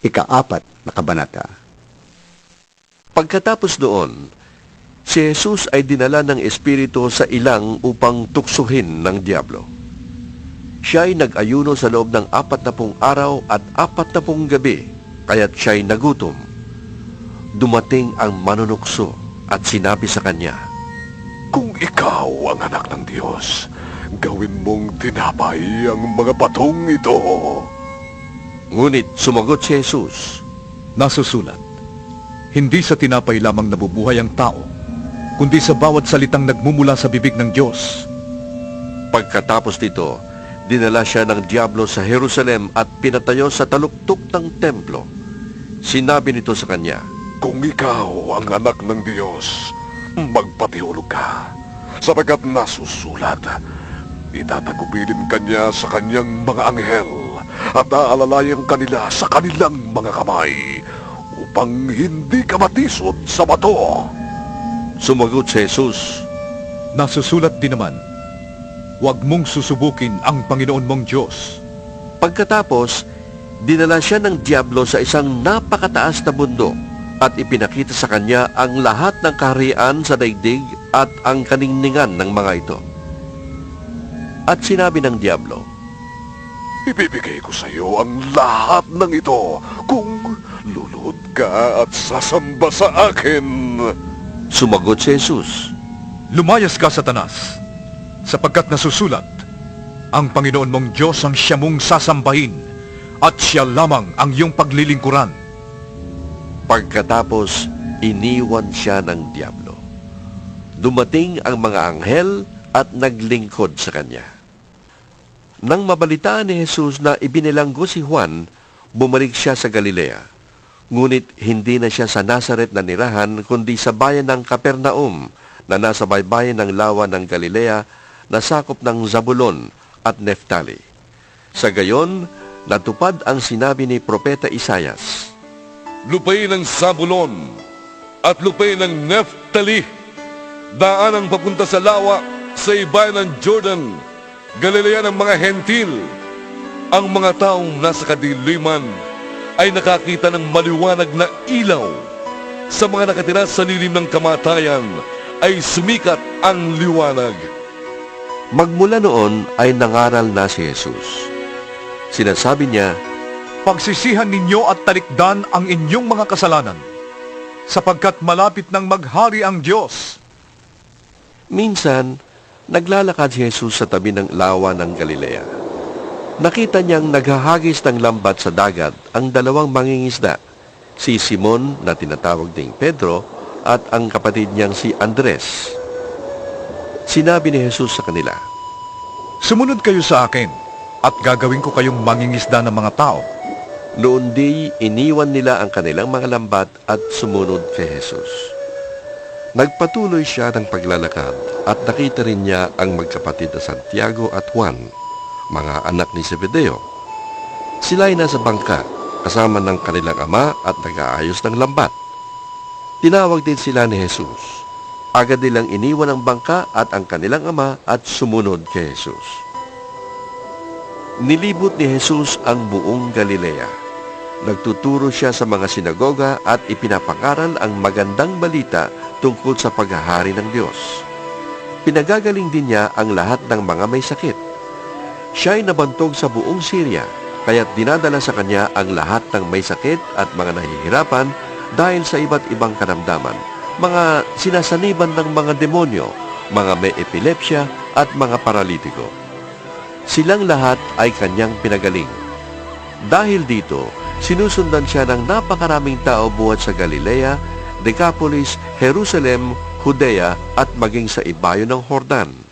Ikaapat na kabanata. Pagkatapos doon, si Jesus ay dinala ng Espiritu sa ilang upang tuksuhin ng Diablo. Siya ay nag-ayuno sa loob ng apat na pung araw at apat na pung gabi, kaya't siya'y nagutom. Dumating ang manunukso at sinabi sa kanya, Kung ikaw ang anak ng Diyos, gawin mong tinapay ang mga batong ito. Ngunit sumagot si Jesus, Nasusulat, hindi sa tinapay lamang nabubuhay ang tao, kundi sa bawat salitang nagmumula sa bibig ng Diyos. Pagkatapos nito, dinala siya ng Diablo sa Jerusalem at pinatayo sa taluktok ng templo. Sinabi nito sa kanya, Kung ikaw ang anak ng Diyos, magpatihulog ka. Sapagkat nasusulat, itatagubilin kanya sa kanyang mga anghel at aalalayan kanila sa kanilang mga kamay upang hindi ka matisod sa bato. Sumagot si Jesus, Nasusulat din naman, huwag mong susubukin ang Panginoon mong Diyos. Pagkatapos, dinala siya ng Diablo sa isang napakataas na bundok at ipinakita sa kanya ang lahat ng kaharian sa daigdig at ang kaningningan ng mga ito. At sinabi ng Diablo, Ibibigay ko sa iyo ang lahat ng ito kung lulod ka at sasamba sa akin. Sumagot si Jesus, Lumayas ka, Satanas, sapagkat nasusulat, ang Panginoon mong Diyos ang siya mong sasambahin at siya lamang ang iyong paglilingkuran. Pagkatapos, iniwan siya ng Diablo. Dumating ang mga anghel at naglingkod sa kanya. Nang mabalitaan ni Jesus na ibinilanggo si Juan, bumalik siya sa Galilea. Ngunit hindi na siya sa Nazaret na nirahan, kundi sa bayan ng Capernaum na nasa baybayin ng lawa ng Galilea na sakop ng Zabulon at Neftali. Sa gayon, natupad ang sinabi ni Propeta Isayas. lupain ng Sabulon at lupain ng Neftali, daan ang papunta sa lawa sa ibayan ng Jordan, Galilea ng mga hentil. Ang mga taong nasa kadiliman ay nakakita ng maliwanag na ilaw. Sa mga nakatira sa lilim ng kamatayan ay sumikat ang liwanag. Magmula noon ay nangaral na si Jesus. Sinasabi niya, Pagsisihan ninyo at talikdan ang inyong mga kasalanan, sapagkat malapit nang maghari ang Diyos. minsan, naglalakad si Jesus sa tabi ng lawa ng Galilea. Nakita niyang naghahagis ng lambat sa dagat ang dalawang mangingisda, si Simon na tinatawag ding Pedro at ang kapatid niyang si Andres. Sinabi ni Jesus sa kanila, Sumunod kayo sa akin, at gagawin ko kayong mangingisda ng mga tao. Noon di iniwan nila ang kanilang mga lambat at sumunod kay Jesus. Nagpatuloy siya ng paglalakad at nakita rin niya ang magkapatid na Santiago at Juan, mga anak ni Zebedeo. Sila ay nasa bangka kasama ng kanilang ama at nag-aayos ng lambat. Tinawag din sila ni Jesus. Agad nilang iniwan ang bangka at ang kanilang ama at sumunod kay Jesus. Nilibot ni Jesus ang buong Galilea. Nagtuturo siya sa mga sinagoga at ipinapangaral ang magandang balita tungkol sa paghahari ng Diyos. Pinagagaling din niya ang lahat ng mga may sakit. Siya ay nabantog sa buong Syria, kaya't dinadala sa kanya ang lahat ng may sakit at mga nahihirapan dahil sa iba't ibang kanamdaman, mga sinasaniban ng mga demonyo, mga may epilepsya at mga paralitiko. Silang lahat ay kanyang pinagaling. Dahil dito, sinusundan siya ng napakaraming tao buhat sa Galilea, Decapolis, Jerusalem, Judea at maging sa ibayo ng Hordan.